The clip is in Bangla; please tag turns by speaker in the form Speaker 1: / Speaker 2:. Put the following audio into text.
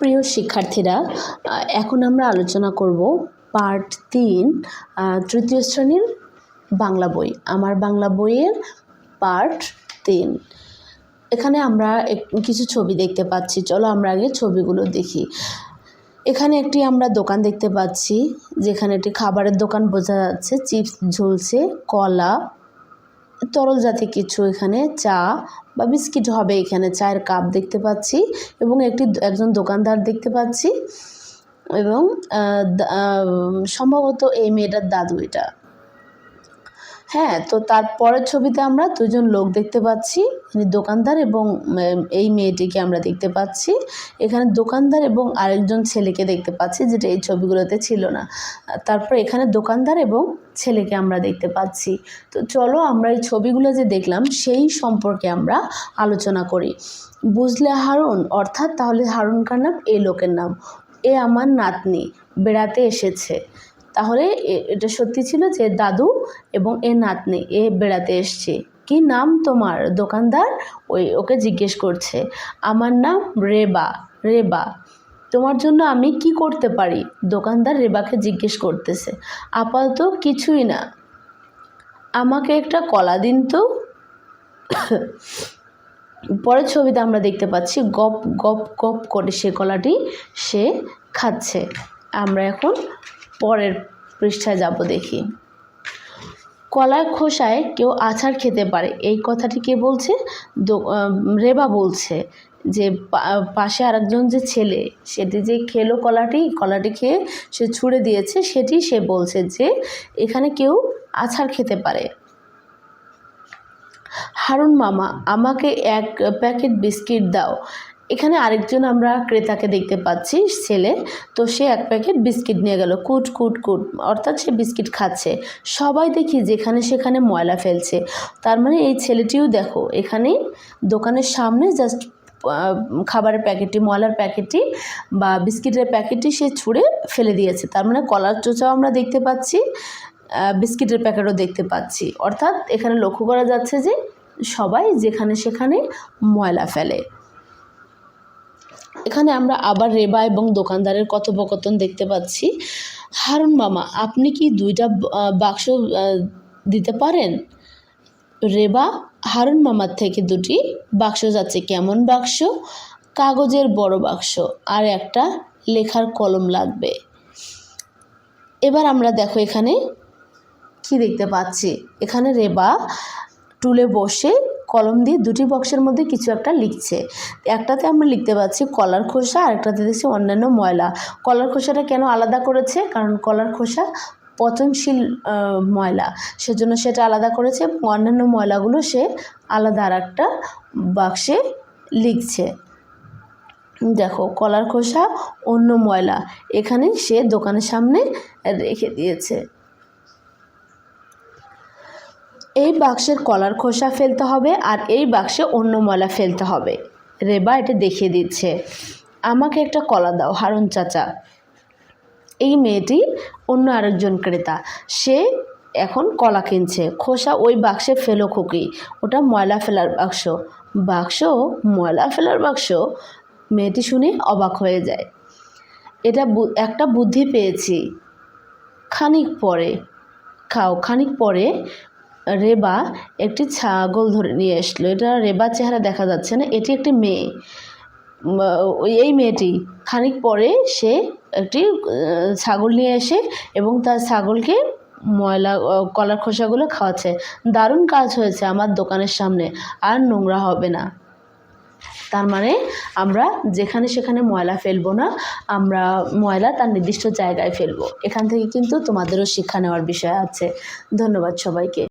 Speaker 1: প্রিয় শিক্ষার্থীরা এখন আমরা আলোচনা করব পার্ট তিন তৃতীয় শ্রেণির বাংলা বই, আমার বাংলা বইয়ের পার্ট তিন। এখানে আমরা কিছু ছবি দেখতে পাচ্ছি। চলো আমরা আগে ছবিগুলো দেখি। এখানে একটি আমরা দোকান দেখতে পাচ্ছি, যেখানে একটি খাবারের দোকান বোঝা যাচ্ছে। চিপস ঝুলছে, কলা তরল জাতীয় কিছু এখানে চা বা বিস্কিট হবে এখানে চায়ের কাপ দেখতে পাচ্ছি এবং একটি একজন দোকানদার দেখতে পাচ্ছি এবং সম্ভবত এই মেয়েটার দাদু এটা। হ্যাঁ তো তারপরের ছবিতে আমরা দুজন লোক দেখতে পাচ্ছি মানে দোকানদার এবং এই মেয়েটিকে আমরা দেখতে পাচ্ছি। এখানে দোকানদার এবং আরেকজন ছেলেকে দেখতে পাচ্ছি, যেটা এই ছবিগুলোতে ছিল না। তারপর এখানে দোকানদার এবং ছেলেকে আমরা দেখতে পাচ্ছি। তো চলো আমরা এই ছবিগুলো যে দেখলাম, সেই সম্পর্কে আমরা আলোচনা করি। বুঝলে হারুন? অর্থাৎ তাহলে হারুন কার নাম? এই লোকের নাম। এ আমার নাতনি, বেড়াতে এসেছে। তাহলে এটা সত্যি ছিল যে দাদু এবং এ নাতনি এ বেড়াতে এসছে। কি নাম তোমার? দোকানদার ওই, ওকে জিজ্ঞেস করছে। আমার নাম রেবা রেবা। তোমার জন্য আমি কি করতে পারি? দোকানদার রেবাকে জিজ্ঞেস করতেছে। আপাতত কিছুই না। আমাকে একটা কলা দিন তো। পরের ছবিতে আমরা দেখতে পাচ্ছি গপ গপ গপ করে সে কলাটি সে খাচ্ছে। আমরা এখন পরের পৃষ্ঠায় যাব দেখি। কলার খোসায় কেউ আছাড় খেতে পারে, এই কথাটি কে বলছে? রেবা বলছে যে পাশে আরেকজন যে ছেলে, সেটি যে খেলো কলাটি কলাটি খেয়ে সে ছুঁড়ে দিয়েছে, সেটি সে বলছে যে, এখানে কেউ আছাড় খেতে পারে। হারুন মামা, আমাকে এক প্যাকেট বিস্কিট দাও। এখানে আরেকজন আমরা ক্রেতাকে দেখতে পাচ্ছি, ছেলে। তো সে এক প্যাকেট বিস্কিট নিয়ে গেল। কুট কুট কুট। অর্থাৎ সে বিস্কিট খাচ্ছে। সবাই দেখি যেখানে সেখানে ময়লা ফেলছে। তার মানে এই ছেলেটিও দেখো এখানে দোকানের সামনে জাস্ট খাবারের প্যাকেটটি, ময়লার প্যাকেটটি বা বিস্কিটের প্যাকেটটি সে ছুঁড়ে ফেলে দিয়েছে। তার মানে কলার চোচাও আমরা দেখতে পাচ্ছি বিস্কিটের প্যাকেটও দেখতে পাচ্ছি। অর্থাৎ এখানে লক্ষ্য করা যাচ্ছে যে সবাই যেখানে সেখানে ময়লা ফেলে। এখানে আমরা আবার রেবা এবং দোকানদারের কথোপকথন দেখতে পাচ্ছি। হারুন মামা, আপনি কি দুইটা বাক্স দিতে পারেন? রেবা, হারুন মামার থেকে দুটি। বাক্স যাচ্ছে কেমন বাক্স? কাগজের বড় বাক্স। আর একটা লেখার কলম লাগবে। এবার আমরা দেখো এখানে কি দেখতে পাচ্ছি। এখানে রেবা টুলে বসে কলম দিয়ে দুটি বক্সের মধ্যে কিছু একটা লিখছে। একটাতে আমরা লিখতে পাচ্ছি কলার খোসা আর একটাতে দেখছি অন্যান্য ময়লা। কলার খোসাটা কেন আলাদা করেছে? কারণ কলার খোসা পচনশীল ময়লা। সেজন্য সেটা আলাদা করেছে অন্যান্য ময়লাগুলো সে আলাদা আর একটা বাক্সে লিখছে। দেখো, কলার খোসা, অন্য ময়লা। এখানে সে দোকানের সামনে রেখে দিয়েছে। এই বাক্সের কলার খোসা ফেলতে হবে আর এই বাক্সে অন্য ময়লা ফেলতে হবে। রেবা এটা দেখিয়ে দিচ্ছে। আমাকে একটা কলা দাও, হারুন চাচা। এই মেয়েটি অন্য আরেকজন ক্রেতা। সে এখন কলা কিনছে। খোসা ওই বাক্সে ফেলো খুকি। ওটা ময়লা ফেলার বাক্স। বাক্স, ময়লা ফেলার বাক্স? মেয়েটি শুনে অবাক হয়ে যায়। এটা একটা বুদ্ধি পেয়েছি। খানিক পরে, খাও, খানিক পরে রেবা একটি ছাগল ধরে নিয়ে আসলো। এটা রেবা চেহারা দেখা যাচ্ছে না, এটি একটি মেয়ে। এই মেয়েটি খানিক পরে সে একটি ছাগল নিয়ে এসে এবং তার ছাগলকে ময়লা কলার খোসাগুলো খাওয়াচ্ছে। দারুণ কাজ হয়েছে আমার দোকানের সামনে, আর নোংরা হবে না। তার মানে আমরা যেখানে সেখানে ময়লা ফেলব না, আমরা ময়লা তার নির্দিষ্ট জায়গায় ফেলব। এখান থেকে কিন্তু তোমাদেরও শিক্ষা নেওয়ার বিষয় আছে। ধন্যবাদ সবাইকে।